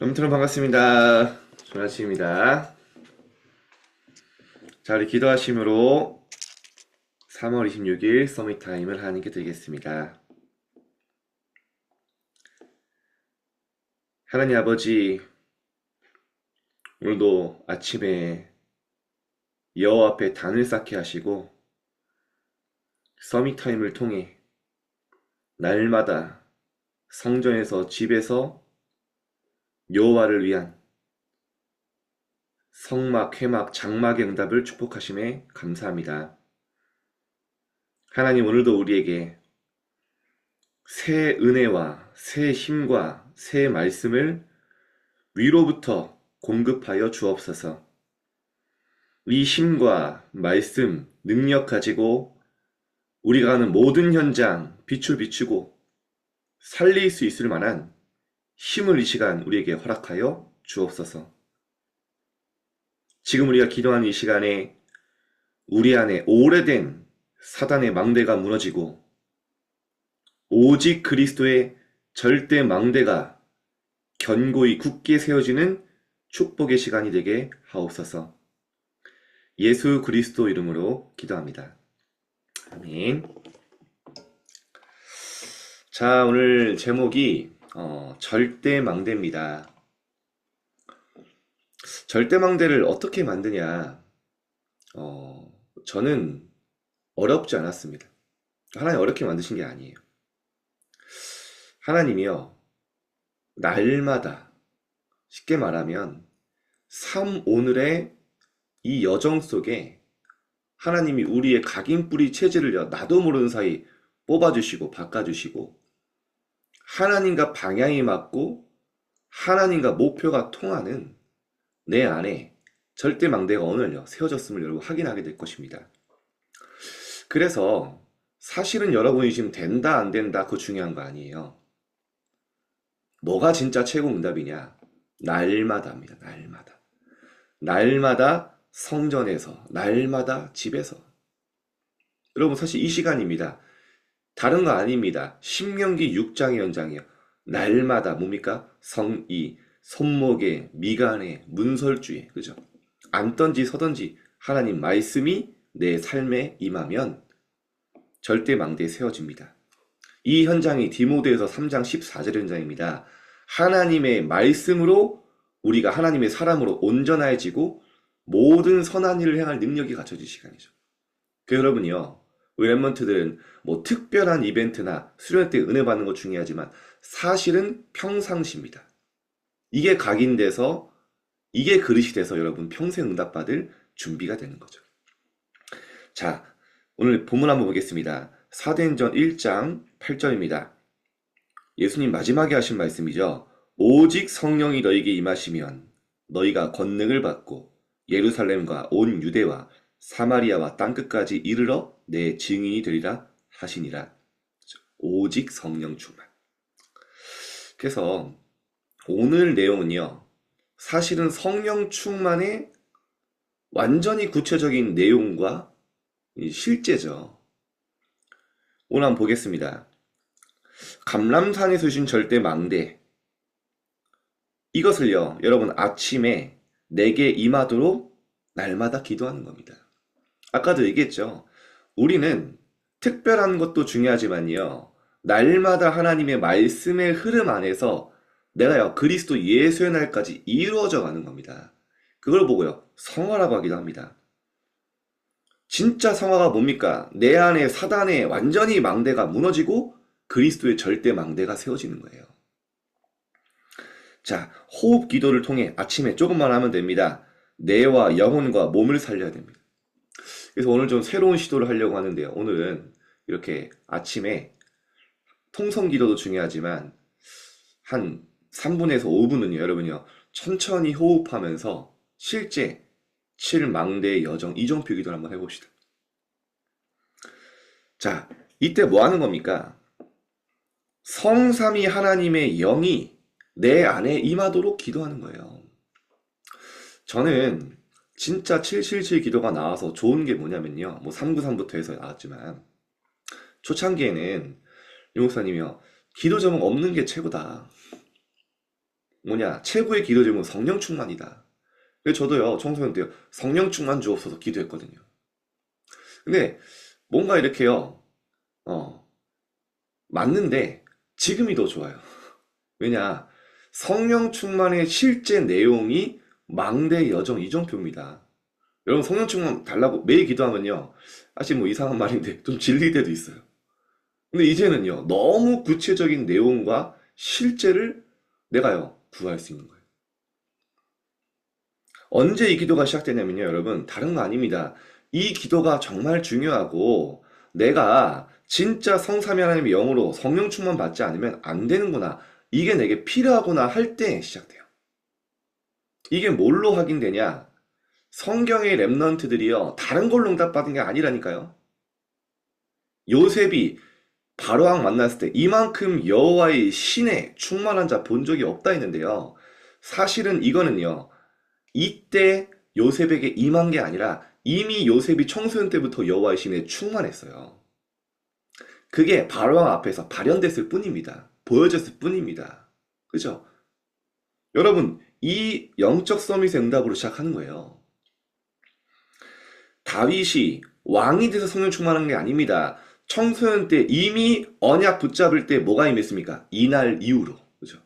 여러분들 반갑습니다. 아침입니다. 자, 우리 기도하심으로 3월 26일 서밋 타임을 하나님께 드리겠습니다. 하나님 아버지, 오늘도 아침에 여호 앞에 단을 쌓게 하시고 서밋 타임을 통해 날마다 성전에서 집에서 여호와를 위한 성막, 회막, 장막의 응답을 축복하심에 감사합니다. 하나님 오늘도 우리에게 새 은혜와 새 힘과 새 말씀을 위로부터 공급하여 주옵소서. 이 힘과 말씀, 능력 가지고 우리가 하는 모든 현장 빛을 비추고 살릴 수 있을 만한 힘을 이 시간 우리에게 허락하여 주옵소서. 지금 우리가 기도하는 이 시간에 우리 안에 오래된 사단의 망대가 무너지고 오직 그리스도의 절대 망대가 견고히 굳게 세워지는 축복의 시간이 되게 하옵소서. 예수 그리스도 이름으로 기도합니다. 아멘. 자, 오늘 제목이 어, 절대망대입니다. 절대망대를 어떻게 만드냐? 어, 저는 어렵지 않았습니다. 하나님 어렵게 만드신 게 아니에요. 하나님이요, 날마다, 쉽게 말하면, 삶 오늘의 이 여정 속에 하나님이 우리의 각인 뿌리 체질을 나도 모르는 사이 뽑아주시고 바꿔주시고 하나님과 방향이 맞고 하나님과 목표가 통하는 내 안에 절대 망대가 오늘요 세워졌음을 여러분 확인하게 될 것입니다. 그래서 사실은 여러분이 지금 된다 안 된다 그거 중요한 거 아니에요. 뭐가 진짜 최고 응답이냐? 날마다입니다. 날마다. 날마다 성전에서, 날마다 집에서. 여러분 사실 이 시간입니다. 다른 거 아닙니다. 신명기 6장의 연장이에요. 날마다 뭡니까? 성이, 손목에, 미간에, 문설주에, 그죠? 앉던지 서던지 하나님 말씀이 내 삶에 임하면 절대 망대에 세워집니다. 이 현장이 디모데에서 3장 14절 현장입니다. 하나님의 말씀으로 우리가 하나님의 사람으로 온전해지고 모든 선한 일을 행할 능력이 갖춰질 시간이죠. 그 여러분이요. 우리 랩먼트들은 뭐 특별한 이벤트나 수련 때 은혜 받는 거 중요하지만 사실은 평상시입니다. 이게 각인돼서 이게 그릇이 돼서 여러분 평생 응답받을 준비가 되는 거죠. 자, 오늘 본문 한번 보겠습니다. 사도행전 1장 8절입니다. 예수님 마지막에 하신 말씀이죠. 오직 성령이 너에게 임하시면 너희가 권능을 받고 예루살렘과 온 유대와 사마리아와 땅끝까지 이르러 내 증인이 되리라 하시니라. 오직 성령 충만. 그래서 오늘 내용은요. 사실은 성령 충만의 완전히 구체적인 내용과 실제죠. 오늘 한번 보겠습니다. 감람산에서 주신 절대 망대. 이것을요, 여러분 아침에 내게 임하도록 날마다 기도하는 겁니다. 아까도 얘기했죠. 우리는 특별한 것도 중요하지만요. 날마다 하나님의 말씀의 흐름 안에서 내가요, 그리스도 예수의 날까지 이루어져 가는 겁니다. 그걸 보고요, 성화라고 하기도 합니다. 진짜 성화가 뭡니까? 내 안에 사단의 완전히 망대가 무너지고 그리스도의 절대 망대가 세워지는 거예요. 자, 호흡 기도를 통해 아침에 조금만 하면 됩니다. 뇌와 영혼과 몸을 살려야 됩니다. 그래서 오늘 좀 새로운 시도를 하려고 하는데요. 오늘은 이렇게 아침에 통성 기도도 중요하지만 한 3분에서 5분은요, 여러분요, 천천히 호흡하면서 실제 7망대의 여정 이정표 기도를 한번 해봅시다. 자, 이때 뭐 하는 겁니까? 성삼위 하나님의 영이 내 안에 임하도록 기도하는 거예요. 저는 진짜 777 기도가 나와서 좋은 게 뭐냐면요. 뭐 393부터 해서 나왔지만 초창기에는 유 목사님이요. 기도 제목 없는 게 최고다. 뭐냐, 최고의 기도 제목은 성령 충만이다. 저도요, 청소년 때요, 성령 충만 주옵소서 기도했거든요. 근데 뭔가 이렇게요, 어, 맞는데 지금이 더 좋아요. 왜냐, 성령 충만의 실제 내용이 망대 여정 이정표입니다. 여러분 성령 충만 달라고 매일 기도하면요. 사실 뭐 이상한 말인데 좀 질릴 때도 있어요. 근데 이제는요. 너무 구체적인 내용과 실제를 내가요. 구할 수 있는 거예요. 언제 이 기도가 시작되냐면요. 여러분 다른 거 아닙니다. 이 기도가 정말 중요하고 내가 진짜 성삼위 하나님의 영으로 성령 충만 받지 않으면 안 되는구나. 이게 내게 필요하구나 할 때 시작돼요. 이게 뭘로 확인되냐? 성경의 랩넌트들이요, 다른 걸로 응답받은 게 아니라니까요. 요셉이 바로왕 만났을 때 이만큼 여호와의 신에 충만한 자 본 적이 없다 했는데요. 사실은 이거는요, 이때 요셉에게 임한 게 아니라 이미 요셉이 청소년 때부터 여호와의 신에 충만했어요. 그게 바로왕 앞에서 발현됐을 뿐입니다. 보여졌을 뿐입니다. 그죠? 여러분, 이 영적 서밋의 응답으로 시작하는 거예요. 다윗이 왕이 돼서 성령 충만한 게 아닙니다. 청소년 때 이미 언약 붙잡을 때 뭐가 임했습니까? 이날 이후로. 그죠?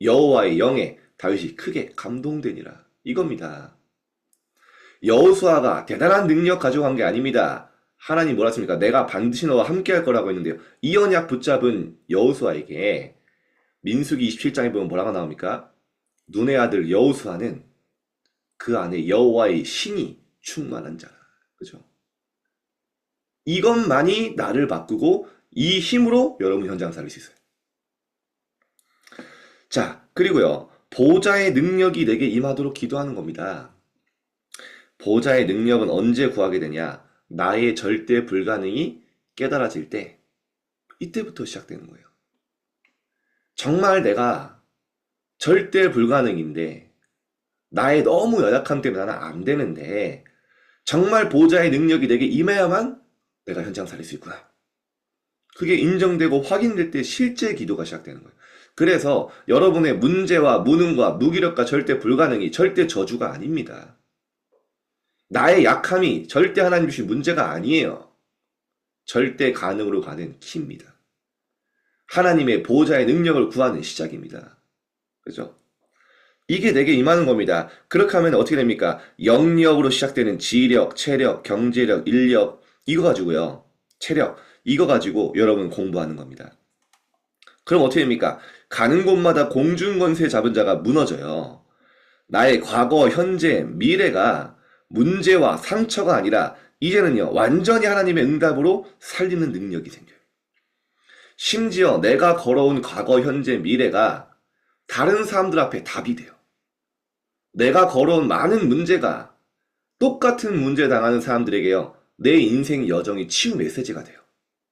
여호와의 영에 다윗이 크게 감동되니라. 이겁니다. 여호수아가 대단한 능력 가지고 간게 아닙니다. 하나님 뭐라 했습니까? 내가 반드시 너와 함께 할 거라고 했는데요. 이 언약 붙잡은 여호수아에게 민수기 27장에 보면 뭐라고 나옵니까? 눈의 아들 여호수아는 그 안에 여호와의 신이 충만한 자라. 그죠? 이것만이 나를 바꾸고 이 힘으로 여러분 현장 살릴 수 있어요. 자, 그리고요. 보좌의 능력이 내게 임하도록 기도하는 겁니다. 보좌의 능력은 언제 구하게 되냐? 나의 절대 불가능이 깨달아질 때, 이때부터 시작되는 거예요. 정말 내가 절대 불가능인데, 나의 너무 연약함 때문에 나는 안 되는데, 정말 보좌의 능력이 내게 임해야만 내가 현장 살릴 수 있구나. 그게 인정되고 확인될 때 실제 기도가 시작되는 거예요. 그래서 여러분의 문제와 무능과 무기력과 절대 불가능이 절대 저주가 아닙니다. 나의 약함이 절대 하나님 주신 문제가 아니에요. 절대 가능으로 가는 키입니다. 하나님의 보호자의 능력을 구하는 시작입니다. 그죠? 이게 내게 임하는 겁니다. 그렇게 하면 어떻게 됩니까? 영력으로 시작되는 지력, 체력, 경제력, 인력, 이거 가지고요. 체력, 이거 가지고 여러분 공부하는 겁니다. 그럼 어떻게 됩니까? 가는 곳마다 공중권세 잡은 자가 무너져요. 나의 과거, 현재, 미래가 문제와 상처가 아니라 이제는요, 완전히 하나님의 응답으로 살리는 능력이 생겨요. 심지어 내가 걸어온 과거, 현재, 미래가 다른 사람들 앞에 답이 돼요. 내가 걸어온 많은 문제가 똑같은 문제 당하는 사람들에게요, 내 인생 여정이 치유 메시지가 돼요.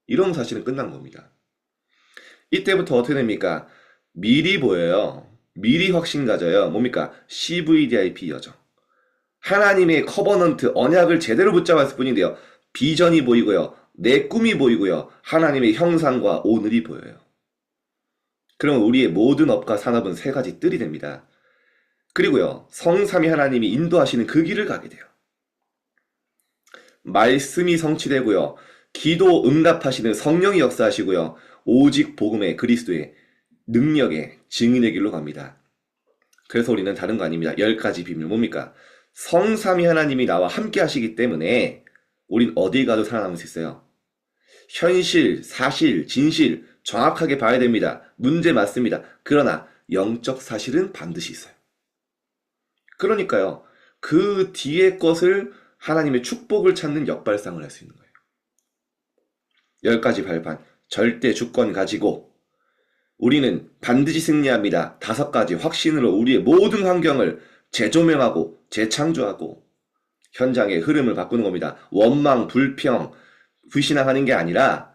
이런 사실은 끝난 겁니다. 이때부터 어떻게 됩니까? 미리 보여요. 미리 확신 가져요. 뭡니까? CVDIP 여정. 하나님의 커버넌트, 언약을 제대로 붙잡았을 뿐인데요. 비전이 보이고요. 내 꿈이 보이고요. 하나님의 형상과 오늘이 보여요. 그럼 우리의 모든 업과 산업은 세 가지 뜰이 됩니다. 그리고요. 성삼위 하나님이 인도하시는 그 길을 가게 돼요. 말씀이 성취되고요. 기도 응답하시는 성령이 역사하시고요. 오직 복음의 그리스도의 능력의 증인의 길로 갑니다. 그래서 우리는 다른 거 아닙니다. 열 가지 비밀 뭡니까? 성삼위 하나님이 나와 함께 하시기 때문에 우린 어디 가도 살아남을 수 있어요. 현실, 사실, 진실 정확하게 봐야 됩니다. 문제 맞습니다. 그러나 영적 사실은 반드시 있어요. 그러니까요. 그 뒤의 것을 하나님의 축복을 찾는 역발상을 할 수 있는 거예요. 열 가지 발판, 절대 주권 가지고 우리는 반드시 승리합니다. 다섯 가지 확신으로 우리의 모든 환경을 재조명하고 재창조하고 현장의 흐름을 바꾸는 겁니다. 원망, 불평, 불신앙하는 게 아니라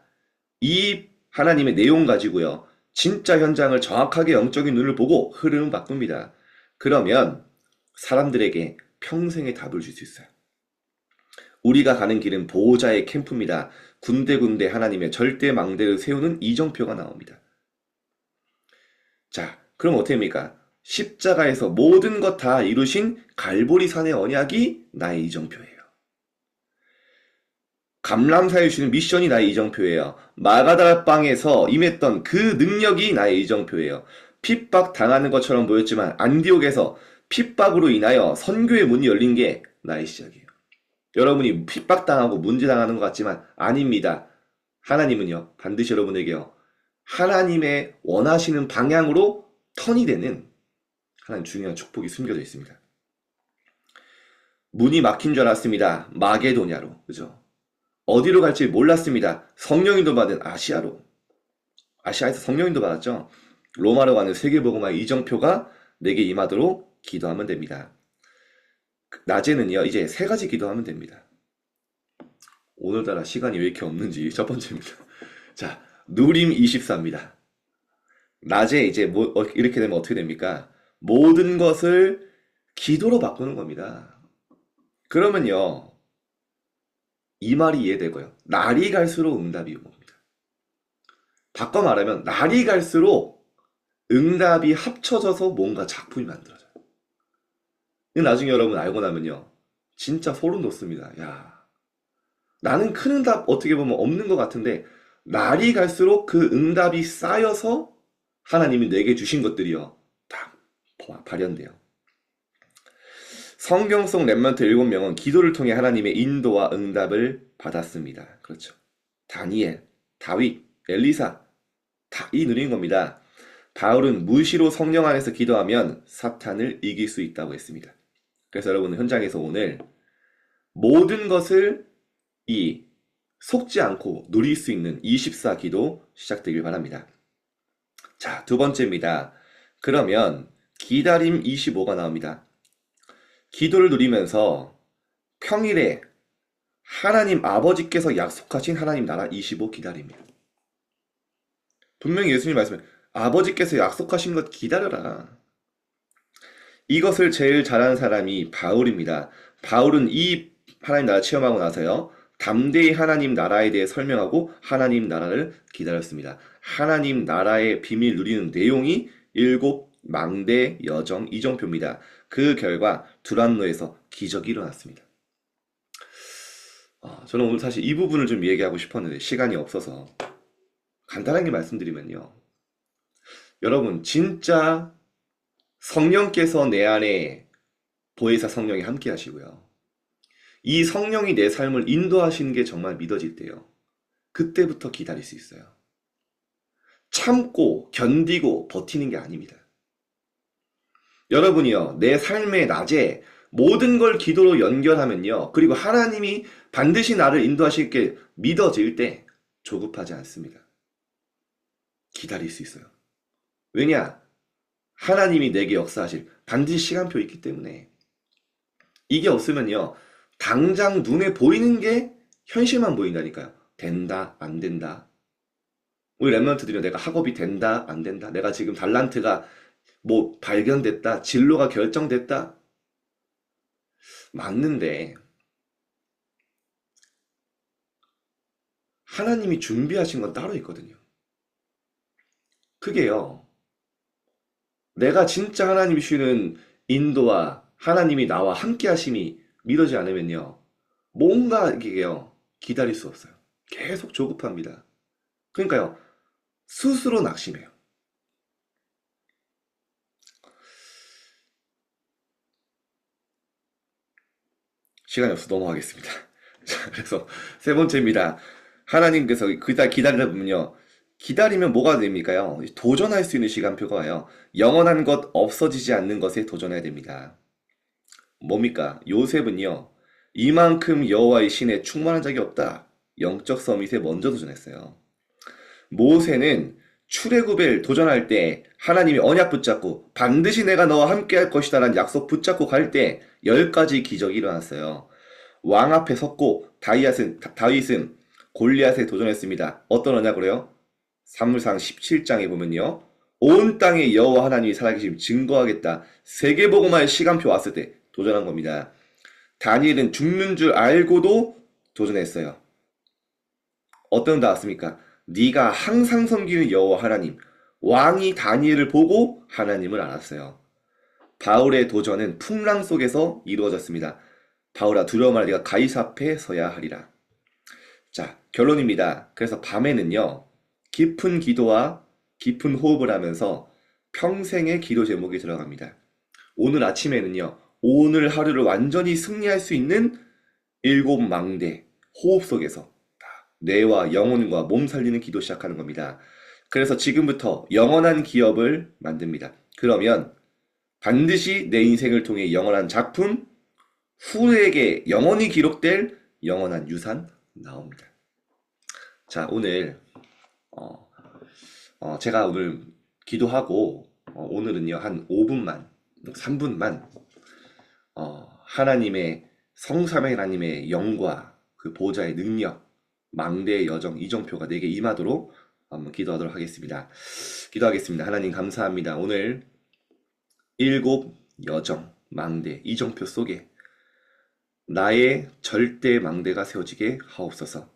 이 하나님의 내용 가지고요. 진짜 현장을 정확하게 영적인 눈을 보고 흐름을 바꿉니다. 그러면 사람들에게 평생의 답을 줄 수 있어요. 우리가 가는 길은 보호자의 캠프입니다. 군데군데 하나님의 절대 망대를 세우는 이정표가 나옵니다. 자, 그럼 어떻게 됩니까? 십자가에서 모든 것 다 이루신 갈보리 산의 언약이 나의 이정표예요. 감람사에 주는 미션이 나의 이정표예요. 마가다라 빵에서 임했던 그 능력이 나의 이정표예요. 핍박 당하는 것처럼 보였지만 안디옥에서 핍박으로 인하여 선교의 문이 열린 게 나의 시작이에요. 여러분이 핍박당하고 문제당하는 것 같지만 아닙니다. 하나님은요, 반드시 여러분에게요, 하나님의 원하시는 방향으로 턴이 되는 하나님 중요한 축복이 숨겨져 있습니다. 문이 막힌 줄 알았습니다. 마게도냐로. 그죠? 어디로 갈지 몰랐습니다. 성령인도 받은 아시아로. 아시아에서 성령인도 받았죠. 로마로 가는 세계복음화 이정표가 내게 임하도록 기도하면 됩니다. 낮에는요, 이제 세 가지 기도하면 됩니다. 오늘따라 시간이 왜 이렇게 없는지 첫 번째입니다. 자, 누림 24입니다. 낮에 이제 뭐, 어, 이렇게 되면 어떻게 됩니까? 모든 것을 기도로 바꾸는 겁니다. 그러면요, 이 말이 이해되고요. 날이 갈수록 응답이 옵니다. 바꿔 말하면, 날이 갈수록 응답이 합쳐져서 뭔가 작품이 만들어져요. 나중에 여러분 알고 나면요, 진짜 소름 돋습니다. 야, 나는 큰 응답 어떻게 보면 없는 것 같은데, 날이 갈수록 그 응답이 쌓여서 하나님이 내게 주신 것들이요, 딱 발현돼요. 성경 속 랩런트 7명은 기도를 통해 하나님의 인도와 응답을 받았습니다. 그렇죠. 다니엘, 다윗, 엘리사 다 이 누린 겁니다. 바울은 무시로 성령 안에서 기도하면 사탄을 이길 수 있다고 했습니다. 그래서 여러분 현장에서 오늘 모든 것을 이 속지 않고 누릴 수 있는 24 기도 시작되길 바랍니다. 자, 두 번째입니다. 그러면 기다림 25가 나옵니다. 기도를 누리면서 평일에 하나님 아버지께서 약속하신 하나님 나라 25 기다립니다. 분명히 예수님 말씀에 아버지께서 약속하신 것 기다려라. 이것을 제일 잘하는 사람이 바울입니다. 바울은 이 하나님 나라 체험하고 나서요. 담대히 하나님 나라에 대해 설명하고 하나님 나라를 기다렸습니다. 하나님 나라의 비밀 누리는 내용이 일곱 망대 여정 이정표입니다. 그 결과 두란노에서 기적이 일어났습니다. 아, 저는 오늘 사실 이 부분을 좀 얘기하고 싶었는데 시간이 없어서 간단하게 말씀드리면요. 여러분 진짜 성령께서 내 안에 보혜사 성령이 함께 하시고요. 이 성령이 내 삶을 인도하시는 게 정말 믿어질 때요. 그때부터 기다릴 수 있어요. 참고 견디고 버티는 게 아닙니다. 여러분이요, 내 삶의 낮에 모든 걸 기도로 연결하면요, 그리고 하나님이 반드시 나를 인도하실 게 믿어질 때 조급하지 않습니다. 기다릴 수 있어요. 왜냐? 하나님이 내게 역사하실 반드시 시간표 있기 때문에 이게 없으면요, 당장 눈에 보이는 게 현실만 보인다니까요. 된다, 안 된다. 우리 랩런트들이 내가 학업이 된다, 안 된다. 내가 지금 달란트가 뭐 발견됐다, 진로가 결정됐다. 맞는데, 하나님이 준비하신 건 따로 있거든요. 그게요, 내가 진짜 하나님이 주는 인도와 하나님이 나와 함께 하심이 믿어지 않으면요, 뭔가 이게요, 기다릴 수 없어요. 계속 조급합니다. 그러니까요, 스스로 낙심해요. 시간이 없어 넘어가겠습니다. 자, 그래서 세 번째입니다. 하나님께서 그다 기다리다 보면요. 기다리면 뭐가 됩니까요? 도전할 수 있는 시간표가 와요. 영원한 것 없어지지 않는 것에 도전해야 됩니다. 뭡니까? 요셉은요. 이만큼 여호와의 신에 충만한 적이 없다. 영적 서밋에 먼저 도전했어요. 모세는 출애굽을 도전할 때 하나님이 언약 붙잡고 반드시 내가 너와 함께 할 것이다라는 약속 붙잡고 갈 때 열 가지 기적이 일어났어요. 왕 앞에 섰고 다윗은, 다윗은 골리앗에 도전했습니다. 어떤 언약으로요? 사무상 17장에 보면요. 온 땅에 여호와 하나님이 살아계심 증거하겠다. 세계복음화의 시간표 왔을 때 도전한 겁니다. 다니엘은 죽는 줄 알고도 도전했어요. 어떤 나왔습니까? 네가 항상 섬기는 여호와 하나님 왕이 다니엘을 보고 하나님을 알았어요. 바울의 도전은 풍랑 속에서 이루어졌습니다. 바울아 두려워 말라 네가 가이사 앞에 서야 하리라. 자, 결론입니다. 그래서 밤에는요. 깊은 기도와 깊은 호흡을 하면서 평생의 기도 제목이 들어갑니다. 오늘 아침에는요. 오늘 하루를 완전히 승리할 수 있는 일곱 망대 호흡 속에서 뇌와 영혼과 몸 살리는 기도 시작하는 겁니다. 그래서 지금부터 영원한 기업을 만듭니다. 그러면 반드시 내 인생을 통해 영원한 작품, 후에게 영원히 기록될 영원한 유산 나옵니다. 자, 오늘 어, 어, 제가 오늘 기도하고 어, 오늘은요 한 5분만, 3분만 어, 하나님의 성삼의 하나님의 영과 그 보좌의 능력, 망대의 여정, 이정표가 내게 임하도록 한번 기도하도록 하겠습니다. 기도하겠습니다. 하나님 감사합니다. 오늘 일곱 여정, 망대, 이정표 속에 나의 절대 망대가 세워지게 하옵소서.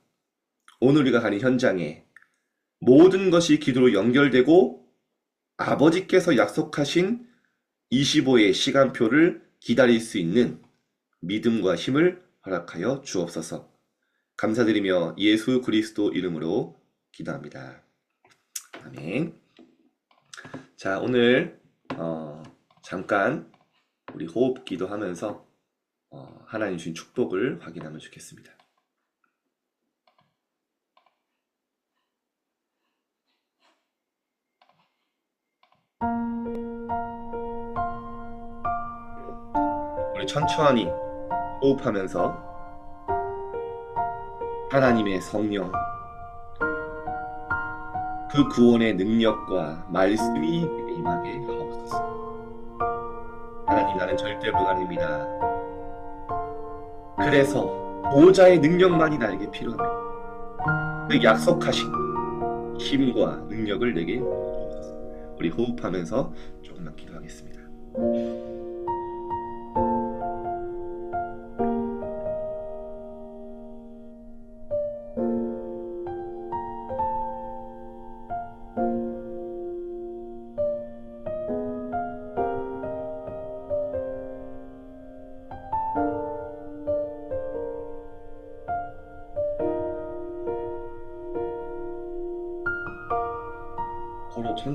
오늘 우리가 가는 현장에 모든 것이 기도로 연결되고 아버지께서 약속하신 25의 시간표를 기다릴 수 있는 믿음과 힘을 허락하여 주옵소서. 감사드리며 예수 그리스도 이름으로 기도합니다. 아멘. 자, 오늘 어, 잠깐 우리 호흡 기도하면서 어, 하나님 주신 축복을 확인하면 좋겠습니다. 우리 천천히 호흡하면서 하나님의 성령 그 구원의 능력과 말씀이 임하게 하옵소서. 하나님 나는 절대 불가능입니다. 그래서 보좌의 능력만이 나에게 필요합니다. 그 약속하신 힘과 능력을 내게. 우리 호흡하면서 조금만 기도하겠습니다.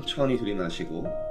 천천히 들이마시고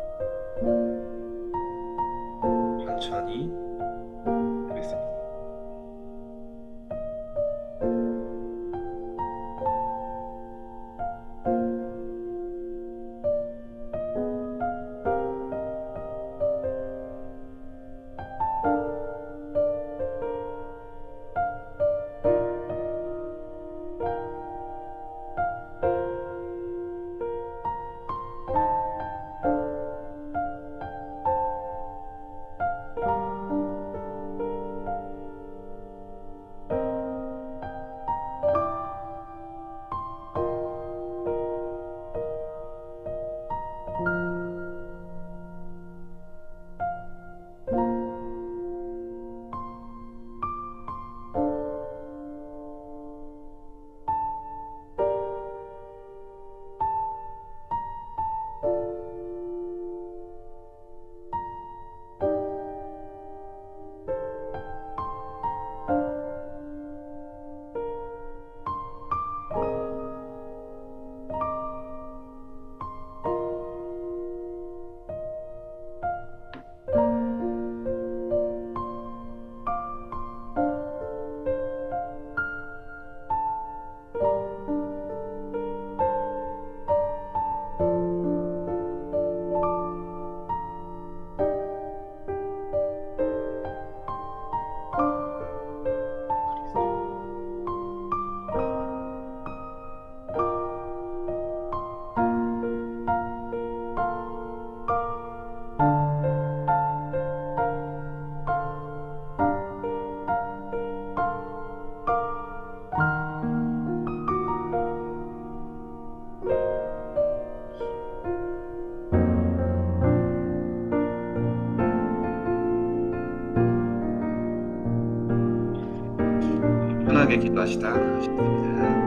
que nas tarefas.